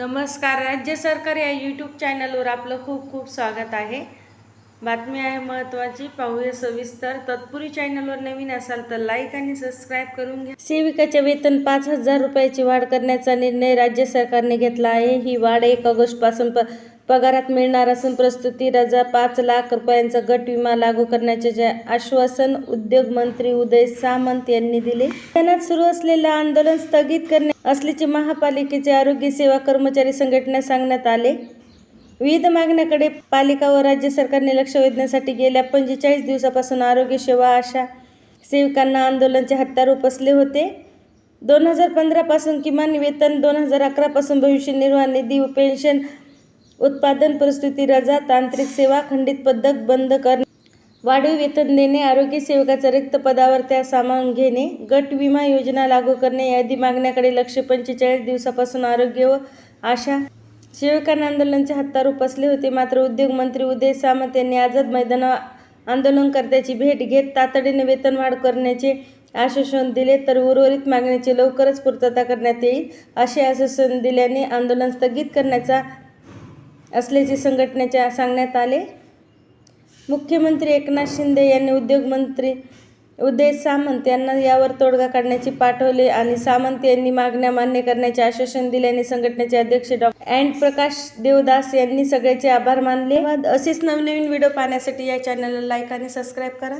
नमस्कार राज्य सरकार या यूट्यूब चॅनलवर आपलं खूप खूप स्वागत आहे. बातमी आहे महत्त्वाची पाहूया सविस्तर. तत्पुरी चॅनलवर नवीन असाल तर लाईक आणि सबस्क्राईब करून घ्या. सेविकाचे वेतन पाच हजार रुपयाची वाढ करण्याचा निर्णय राज्य सरकारने घेतला आहे. ही वाढ एक ऑगस्टपासून प पगारात मिळणार असून प्रस्तुती रजा पाच लाख रुपयांचा गट विमा लागू करण्याचे जे आश्वासन उद्योग मंत्री उदय सामंत यांनी दिले. त्यांना सुरू असलेले आंदोलन स्थगित करणे असल्याचे महापालिकेचे आरोग्य सेवा कर्मचारी संघटना सांगण्यात आले. विविध मागण्याकडे पालिका व राज्य सरकारने लक्ष वेधण्यासाठी गेल्या पंचेचाळीस दिवसापासून आरोग्य सेवा आशा सेविकांना आंदोलनाचे हत्यार उपसले होते. दोन हजार पंधरापासून किमान वेतन दोन हजार अकरापासून भविष्य निर्वाह निधी व पेन्शन उत्पादन परिस्थिती रजा तांत्रिक सेवा खंडित पद्धत बंद करणे. वाढीव वेतन देणे आरोग्य सेवकाचा रिक्त पदावर त्या सामावून घेणे. गट विमा योजना लागू करणे यादी मागण्याकडे लक्ष. पंचेचाळीस दिवसापासून आरोग्य व आशा सेवकांना आंदोलनाचे हत्तार उपसले होते. मात्र उद्योग मंत्री उदय सामंत यांनी आझाद मैदाना आंदोलनकर्त्याची भेट घेत तातडीने वेतनवाढ करण्याचे आश्वासन दिले. तर उर्वरित मागण्याची लवकरच पूर्तता करण्यात येईल असे आश्वासन दिल्याने आंदोलन स्थगित करण्याचा असल्याचे संघटनेच्या सांगण्यात आले. मुख्यमंत्री एकनाथ शिंदे यांनी उद्योगमंत्री उदय सामंत यांना यावर तोडगा काढण्याचे पाठवले आणि सामंत यांनी मागण्या मान्य करण्याचे आश्वासन दिल्याने संघटनेचे अध्यक्ष डॉ. अँड प्रकाश देवदास यांनी सगळ्याचे आभार मानले. असेच नवनवीन व्हिडिओ पाहण्यासाठी या चॅनलला लाईक आणि सबस्क्राईब करा.